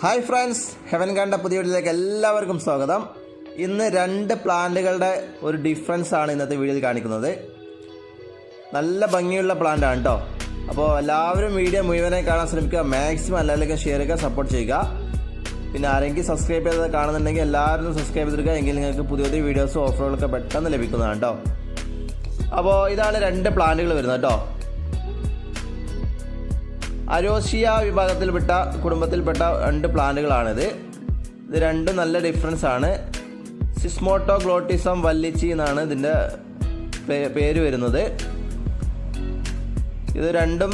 Hi friends heaven കണ്ട പുതിയ വീട്ടിലേക്ക് എല്ലാവർക്കും സ്വാഗതം. ഇന്ന് രണ്ട് പ്ലാന്റുകളുടെ ഒരു ഡിഫറൻസ് ആണ് ഇന്നത്തെ വീഡിയോയിൽ കാണിക്കുന്നത്. നല്ല ഭംഗിയുള്ള പ്ലാന്റ് ആണ് കേട്ടോ അപ്പോൾ എല്ലാവരും വീഡിയോ മുഴുവനായി കാണാൻ ശ്രമിക്കുക മാക്സിമം എല്ലാവർക്കും ഷെയർ ചെയ്യുക സപ്പോർട്ട് ചെയ്യുക. പിന്നെ ആരെങ്കിലും സബ്സ്ക്രൈബ് ചെയ്ത് കാണുന്നുണ്ടെങ്കിൽ എല്ലാവരും സബ്സ്ക്രൈബ് ചെയ്തിരിക്കുക എങ്കിൽ നിങ്ങൾക്ക് പുതിയ പുതിയ വീഡിയോസും ഓഫറുകളൊക്കെ പെട്ടെന്ന് ലഭിക്കുന്നതാണ് കേട്ടോ അപ്പോൾ ഇതാണ് രണ്ട് പ്ലാന്റുകൾ വരുന്നത് കേട്ടോ അരോസിയ വിഭാഗത്തിൽപ്പെട്ട കുടുംബത്തിൽപ്പെട്ട രണ്ട് പ്ലാന്റുകളാണിത് ഇത് രണ്ട് നല്ല ഡിഫറൻസ് ആണ്. സിസ്മോട്ടോ ഗ്ലോട്ടിസം വല്ലിച്ചി എന്നാണ് ഇതിന്റെ പേര് വരുന്നത്. ഇത് രണ്ടും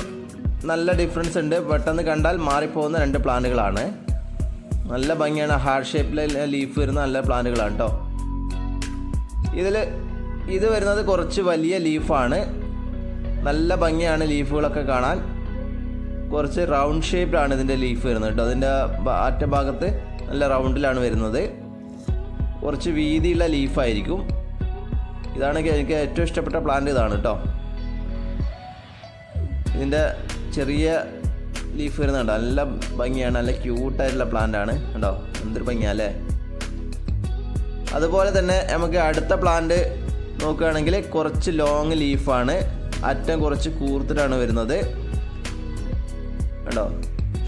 നല്ല ഡിഫറൻസ് ഉണ്ട്. പെട്ടെന്ന് കണ്ടാൽ മാറിപ്പോകുന്ന രണ്ട് പ്ലാന്റുകളാണ് നല്ല ഭംഗിയാണ്. ഹാർഡ് ഷേപ്പിൽ ലീഫ് വരുന്ന നല്ല പ്ലാന്റുകളാണ് കേട്ടോ ഇതിൽ ഇത് വരുന്നത് കുറച്ച് വലിയ ലീഫാണ് നല്ല ഭംഗിയാണ് ലീഫുകളൊക്കെ കാണാൻ. കുറച്ച് റൗണ്ട് ഷേപ്പിലാണ് ഇതിന്റെ ലീഫ് വരുന്നത് കേട്ടോ. അതിന്റെ അറ്റ ഭാഗത്ത് നല്ല റൗണ്ടിലാണ് വരുന്നത്. കുറച്ച് വീതിയുള്ള ലീഫായിരിക്കും ഇതാണ് എനിക്ക് ഏറ്റവും ഇഷ്ടപ്പെട്ട പ്ലാന്റ് ഇതാണ് കേട്ടോ. ഇതിന്റെ ചെറിയ ലീഫ് വരുന്നുണ്ടോ നല്ല ഭംഗിയാണ് നല്ല ക്യൂട്ടായിട്ടുള്ള പ്ലാന്റ് ആണ് കേട്ടോ. എന്തൊരു ഭംഗിയല്ലേ അതുപോലെ തന്നെ നമുക്ക് അടുത്ത പ്ലാന്റ് നോക്കുകയാണെങ്കിൽ കുറച്ച് ലോങ് ലീഫാണ് അറ്റം കുറച്ച് കൂർത്തിട്ടാണ് വരുന്നത്. കണ്ടോ?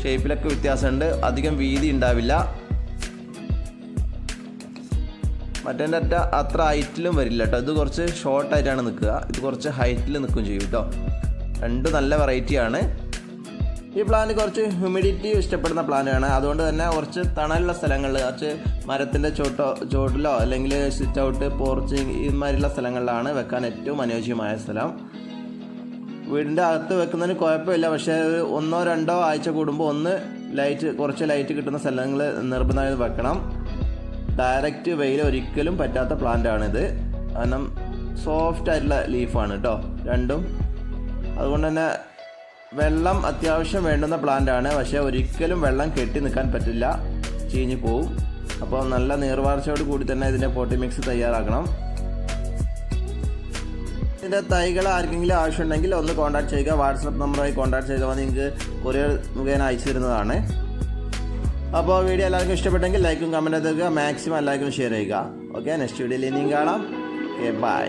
ഷേപ്പിലൊക്കെ വ്യത്യാസമുണ്ട്. അധികം വീതി ഉണ്ടാവില്ല. മറ്റേന്റെ അറ്റ അത്ര ഹൈറ്റിലും വരില്ല കേട്ടോ. ഇത് കുറച്ച് ഷോർട്ടായിട്ടാണ് നിൽക്കുക. ഇത് കുറച്ച് ഹൈറ്റിൽ നിൽക്കുകയും ചെയ്യും കേട്ടോ. രണ്ട് നല്ല വെറൈറ്റിയാണ് ഈ പ്ലാന്റ് കുറച്ച് ഹ്യൂമിഡിറ്റി ഇഷ്ടപ്പെടുന്ന പ്ലാനാണ് അതുകൊണ്ട് തന്നെ കുറച്ച് തണലുള്ള സ്ഥലങ്ങളിൽ കുറച്ച് മരത്തിന്റെ ചോട്ടോ ചോട്ടിലോ അല്ലെങ്കിൽ സിറ്റ് ഔട്ട് പോർച്ച് ഇതുമാതിരിയുള്ള സ്ഥലങ്ങളിലാണ് വെക്കാൻ ഏറ്റവും അനുയോജ്യമായ സ്ഥലം. വീടിന്റെ അകത്ത് വെക്കുന്നതിന് കുഴപ്പമില്ല. പക്ഷേ ഒന്നോ രണ്ടോ ആഴ്ച കൂടുമ്പോൾ ഒന്ന് ലൈറ്റ് കുറച്ച് ലൈറ്റ് കിട്ടുന്ന സ്ഥലങ്ങൾ നിർബന്ധമായി വെക്കണം. ഡയറക്റ്റ് വെയിൽ ഒരിക്കലും പറ്റാത്ത പ്ലാന്റ് ആണിത്. കാരണം സോഫ്റ്റ് ആയിട്ടുള്ള ലീഫാണ് കേട്ടോ രണ്ടും. അതുകൊണ്ട് തന്നെ വെള്ളം അത്യാവശ്യം വേണ്ടുന്ന പ്ലാന്റ് ആണ്. പക്ഷേ ഒരിക്കലും വെള്ളം കെട്ടി നിൽക്കാൻ പറ്റില്ല. ചീഞ്ഞു പോവും. അപ്പോൾ നല്ല നീർവാർച്ചയോട് കൂടി തന്നെ ഇതിന്റെ പോട്ടി മിക്സ് തയ്യാറാക്കണം. ഇതിന്റെ തൈകൾ ആർക്കെങ്കിലും ആവശ്യമുണ്ടെങ്കിൽ ഒന്ന് കോൺടാക്ട് ചെയ്യുക. വാട്സപ്പ് നമ്പറുമായി കോൺടാക്ട് ചെയ്താൽ നിങ്ങൾക്ക് കൊറിയർ മുഖേന അയച്ചു തരുന്നതാണ്. അപ്പോൾ വീഡിയോ എല്ലാവർക്കും ഇഷ്ടപ്പെട്ടെങ്കിൽ ലൈക്കും കമന്റ് എത്തുക മാക്സിമം എല്ലാവർക്കും ഷെയർ ചെയ്യുക. ഓക്കെ നെക്സ്റ്റ് വീഡിയോയിൽ ഇനിയും കാണാം. Okay bye